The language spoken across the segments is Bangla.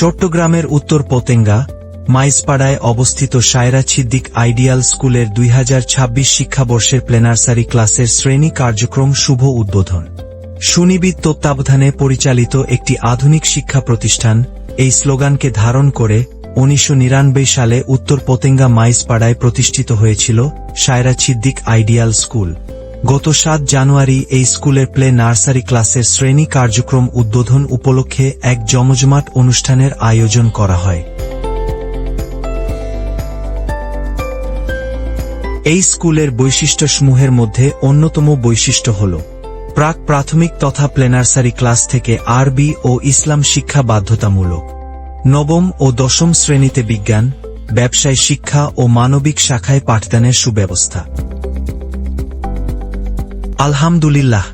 চট্টগ্রামের উত্তর পতেঙ্গা, মাইজপাড়ায় অবস্থিত সায়রা ছিদ্দিক আইডিয়াল স্কুলের দুই হাজার ছাব্বিশ শিক্ষাবর্ষের প্লেনার্সারি ক্লাসের শ্রেণি কার্যক্রম শুভ উদ্বোধন। সুনিবিদ তত্ত্বাবধানে পরিচালিত একটি আধুনিক শিক্ষা প্রতিষ্ঠান, এই স্লোগানকে ধারণ করে উনিশশো নিরানব্বই সালে উত্তর পতেঙ্গা মাইজপাড়ায় প্রতিষ্ঠিত হয়েছিল সায়রা ছিদ্দিক আইডিয়াল স্কুল। গত সাত জানুয়ারি এই স্কুলের প্লে নার্সারি ক্লাসের শ্রেণি কার্যক্রম উদ্বোধন উপলক্ষে এক জমজমাট অনুষ্ঠানের আয়োজন করা হয়। এই স্কুলের বৈশিষ্ট্যসমূহের মধ্যে অন্যতম বৈশিষ্ট্য হল, প্রাক প্রাথমিক তথা প্লেনার্সারি ক্লাস থেকে আরবি ও ইসলাম শিক্ষা বাধ্যতামূলক। নবম ও দশম শ্রেণীতে বিজ্ঞান, ব্যবসায় শিক্ষা ও মানবিক শাখায় পাঠদানের সুব্যবস্থা। আলহামদুলিল্লাহ।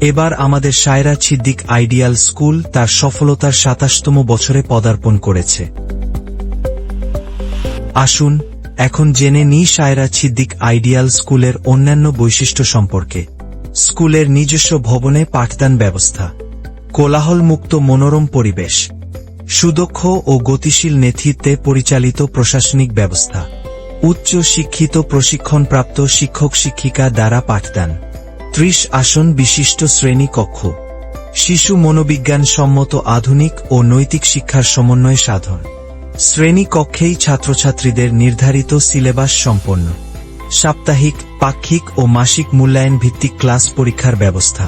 এবার আমাদের সায়রা ছিদ্দিক আইডিয়াল স্কুল তার সফলতার সাতাশতম বছরে পদার্পণ করেছে। আসুন, এখন জেনে নি সায়রা ছিদ্দিক আইডিয়াল স্কুলের অন্যান্য বৈশিষ্ট্য সম্পর্কে। স্কুলের নিজস্ব ভবনে পাঠদান ব্যবস্থা। কোলাহলমুক্ত মনোরম পরিবেশ। সুদক্ষ ও গতিশীল নেতৃত্বে পরিচালিত প্রশাসনিক ব্যবস্থা। উচ্চ শিক্ষিত প্রশিক্ষণপ্রাপ্ত শিক্ষক শিক্ষিকা দ্বারা পাঠদান। ত্রিশ আসন বিশিষ্ট শ্রেণি কক্ষ। শিশু মনোবিজ্ঞান সম্মত আধুনিক ও নৈতিক শিক্ষার সমন্বয় সাধন। শ্রেণি কক্ষেই ছাত্রছাত্রীদের নির্ধারিত সিলেবাস সম্পন্ন। সাপ্তাহিক, পাক্ষিক ও মাসিক মূল্যায়ন ভিত্তিক ক্লাস পরীক্ষার ব্যবস্থা।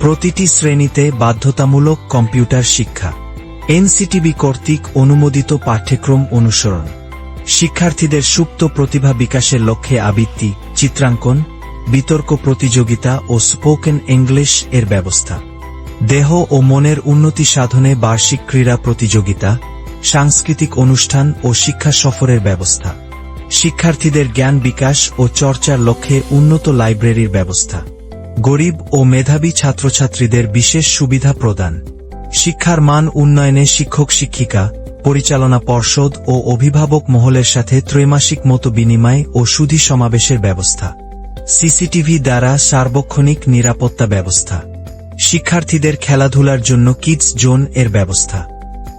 প্রতিটি শ্রেণীতে বাধ্যতামূলক কম্পিউটার শিক্ষা। এনসিটিবি কর্তৃক অনুমোদিত পাঠ্যক্রম অনুসরণ। শিক্ষার্থীদের সুপ্ত প্রতিভা বিকাশের লক্ষ্যে আবৃত্তি, চিত্রাঙ্কন বিতর্ক প্রতিযোগিতা ও স্পোকেন ইংলিশ এর ব্যবস্থা। দেহ ও মনের উন্নতি সাধনে বার্ষিক ক্রীড়া প্রতিযোগিতা, সাংস্কৃতিক অনুষ্ঠান ও শিক্ষা সফরের ব্যবস্থা। শিক্ষার্থীদের জ্ঞান বিকাশ ও চর্চার লক্ষ্যে উন্নত লাইব্রেরির ব্যবস্থা। গরিব ও মেধাবী ছাত্রছাত্রীদের বিশেষ সুবিধা প্রদান। শিক্ষার মান উন্নয়নে শিক্ষক শিক্ষিকা, পরিচালনা পর্ষদ ও অভিভাবক মহলের সাথে ত্রৈমাসিক মতো বিনিময় ও সুধী সমাবেশের ব্যবস্থা। সিসিটিভি দ্বারা সার্বক্ষণিক নিরাপত্তা ব্যবস্থা। শিক্ষার্থীদের খেলাধুলার জন্য কিডস জোন এর ব্যবস্থা।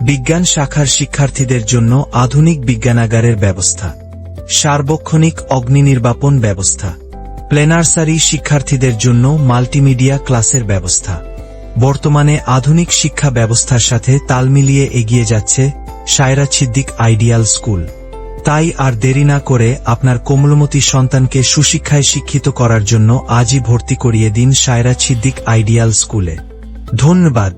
বিজ্ঞান শাখার শিক্ষার্থীদের জন্য আধুনিক বিজ্ঞানাগারের ব্যবস্থা। সার্বক্ষণিক অগ্নি নির্বাপন ব্যবস্থা। প্লেনার্সারি শিক্ষার্থীদের জন্য মাল্টিমিডিয়া ক্লাসের ব্যবস্থা। বর্তমানে আধুনিক শিক্ষা ব্যবস্থার সাথে তাল মিলিয়ে এগিয়ে যাচ্ছে সায়রা ছিদ্দিক আইডিয়াল স্কুল। তাই আর দেরি না করে আপনার কোমলমতি সন্তানকে সুশিক্ষায় শিক্ষিত করার জন্য আজই ভর্তি করিয়ে দিন সায়রা ছিদ্দিক আইডিয়াল স্কুলে। ধন্যবাদ।